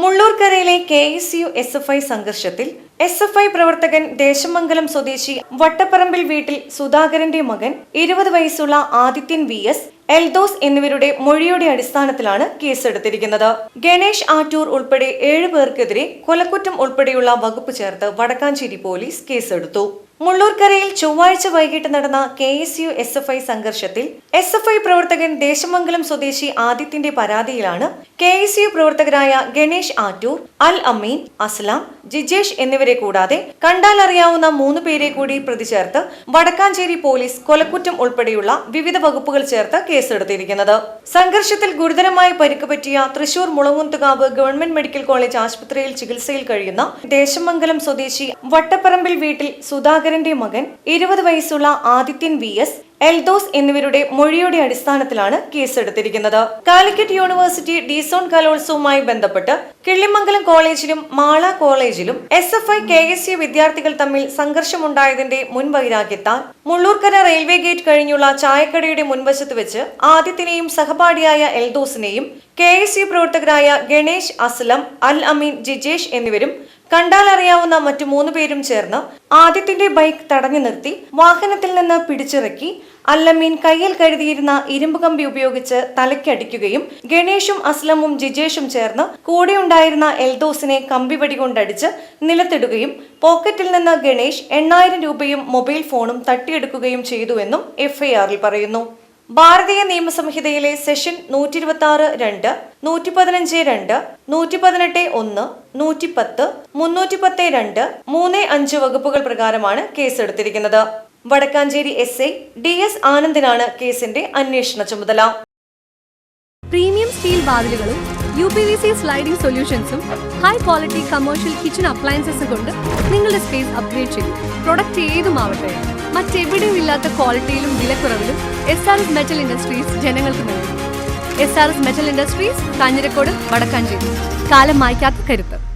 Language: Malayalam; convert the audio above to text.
മുള്ളൂർക്കരയിലെ K S U S F I സംഘർഷത്തിൽ എസ് എഫ് ഐ പ്രവർത്തകൻ ദേശമംഗലം സ്വദേശി വട്ടപ്പറമ്പിൽ വീട്ടിൽ സുധാകരന്റെ മകൻ ഇരുപത് വയസ്സുള്ള ആദിത്യൻ വി എസ് എൽദോസ് എന്നിവരുടെ മൊഴിയുടെ അടിസ്ഥാനത്തിലാണ് കേസെടുത്തിരിക്കുന്നത്. ഗണേഷ് ആറ്റൂർ ഉൾപ്പെടെ ഏഴ് പേർക്കെതിരെ കൊലക്കുറ്റം ഉൾപ്പെടെയുള്ള വകുപ്പ് ചേർത്ത് വടക്കാഞ്ചേരി പോലീസ് കേസെടുത്തു. മുള്ളൂർക്കരയിൽ ചൊവ്വാഴ്ച വൈകിട്ട് നടന്ന K S U S F I സംഘർഷത്തിൽ എസ് എഫ് ഐ പ്രവർത്തകൻ ദേശമംഗലം സ്വദേശി ആദിത്യന്റെ പരാതിയിലാണ് കെ എസ് യു പ്രവർത്തകരായ ഗണേഷ് ആറ്റൂർ അൽ അമീൻ അസ്ലാം ജിജേഷ് എന്നിവരെ കൂടാതെ കണ്ടാൽ അറിയാവുന്ന മൂന്ന് പേരെ കൂടി പ്രതി ചേർത്ത് വടക്കാഞ്ചേരി പോലീസ് കൊലക്കുറ്റം ഉൾപ്പെടെയുള്ള വിവിധ വകുപ്പുകൾ ചേർത്ത് കേസെടുത്തിരിക്കുന്നത്. സംഘർഷത്തിൽ ഗുരുതരമായി പരിക്ക് പറ്റിയ Thrissur Mulankunnathukavu government medical college ആശുപത്രിയിൽ ചികിത്സയിൽ കഴിയുന്ന ദേശമംഗലം സ്വദേശി വട്ടപ്പറമ്പിൽ വീട്ടിൽ സുധാകരന്റെ മകൻ ഇരുപത് വയസ്സുള്ള ആദിത്യൻ വി എസ് എൽദോസ് എന്നിവരുടെ മൊഴിയുടെ അടിസ്ഥാനത്തിലാണ് കേസെടുത്തിരിക്കുന്നത്. കാലിക്കറ്റ് യൂണിവേഴ്സിറ്റി ഡിസോൺ കലോത്സവവുമായി ബന്ധപ്പെട്ട് കിള്ളിമംഗലം കോളേജിലും മാള കോളേജിലും S F I K S U വിദ്യാർത്ഥികൾ തമ്മിൽ സംഘർഷമുണ്ടായതിന്റെ മുൻവൈരാഗ്യത്താൽ മുള്ളൂർക്കര റെയിൽവേ ഗേറ്റ് കഴിഞ്ഞുള്ള ചായക്കടയുടെ മുൻവശത്ത് വെച്ച് ആദ്യത്തിനെയും സഹപാഠിയായ എൽദോസിനെയും കെ എസ് യു പ്രവർത്തകരായ ഗണേഷ് അസ്ലം അൽ അമീൻ ജിജേഷ് എന്നിവരും കണ്ടാൽ അറിയാവുന്ന മറ്റു മൂന്ന് പേരും ചേർന്ന് ആദിത്യന്റെ ബൈക്ക് തടഞ്ഞു നിർത്തി വാഹനത്തിൽ നിന്ന് പിടിച്ചിറക്കി അല്ലമീൻ കയ്യിൽ കരുതിയിരുന്ന ഇരുമ്പ് കമ്പി ഉപയോഗിച്ച് തലയ്ക്കടിക്കുകയും ഗണേഷും അസ്ലമും ജിജേഷും ചേർന്ന് കൂടെയുണ്ടായിരുന്ന എൽദോസിനെ കമ്പി കൊണ്ടടിച്ച് നിലത്തിടുകയും പോക്കറ്റിൽ നിന്ന് ഗണേഷ് എണ്ണായിരം രൂപയും മൊബൈൽ ഫോണും തട്ടിയെടുക്കുകയും ചെയ്തുവെന്നും എഫ്ഐആറിൽ പറയുന്നു. ഭാരതീയ നിയമസംഹിതയിലെ സെഷൻ നൂറ്റി ഇരുപത്തി ആറ് രണ്ട് നൂറ്റി പതിനഞ്ച് രണ്ട് നൂറ്റി പതിനെട്ട് ഒന്ന് നൂറ്റി പത്ത് മുന്നൂറ്റി പത്ത് രണ്ട് മൂന്ന് അഞ്ച് വകുപ്പുകൾ പ്രകാരമാണ് കേസെടുത്തിരിക്കുന്നത്. Vadakkanchery S I D S ആനന്ദിനാണ് കേസിന്റെ അന്വേഷണ ചുമതല. പ്രീമിയം സ്റ്റീൽ വാതിലുകളും U P V C sliding സൊല്യൂഷൻസും high quality commercial kitchen appliances കൊണ്ട് നിങ്ങളുടെ സ്പേസ് അപ്ഗ്രേഡ് ചെയ്യും പ്രൊഡക്റ്റ് ഏതുമാവട്ടെ. മറ്റെവിടെയും ഇല്ലാത്ത ക്വാളിറ്റിയിലും വിലക്കുറവിലും S R S metal industries ജനങ്ങൾക്ക് നൽകും S R S metal industries Kanjirakode Vadakkanchery. കാലം മായ്ക്കാത്ത കരുത്ത്.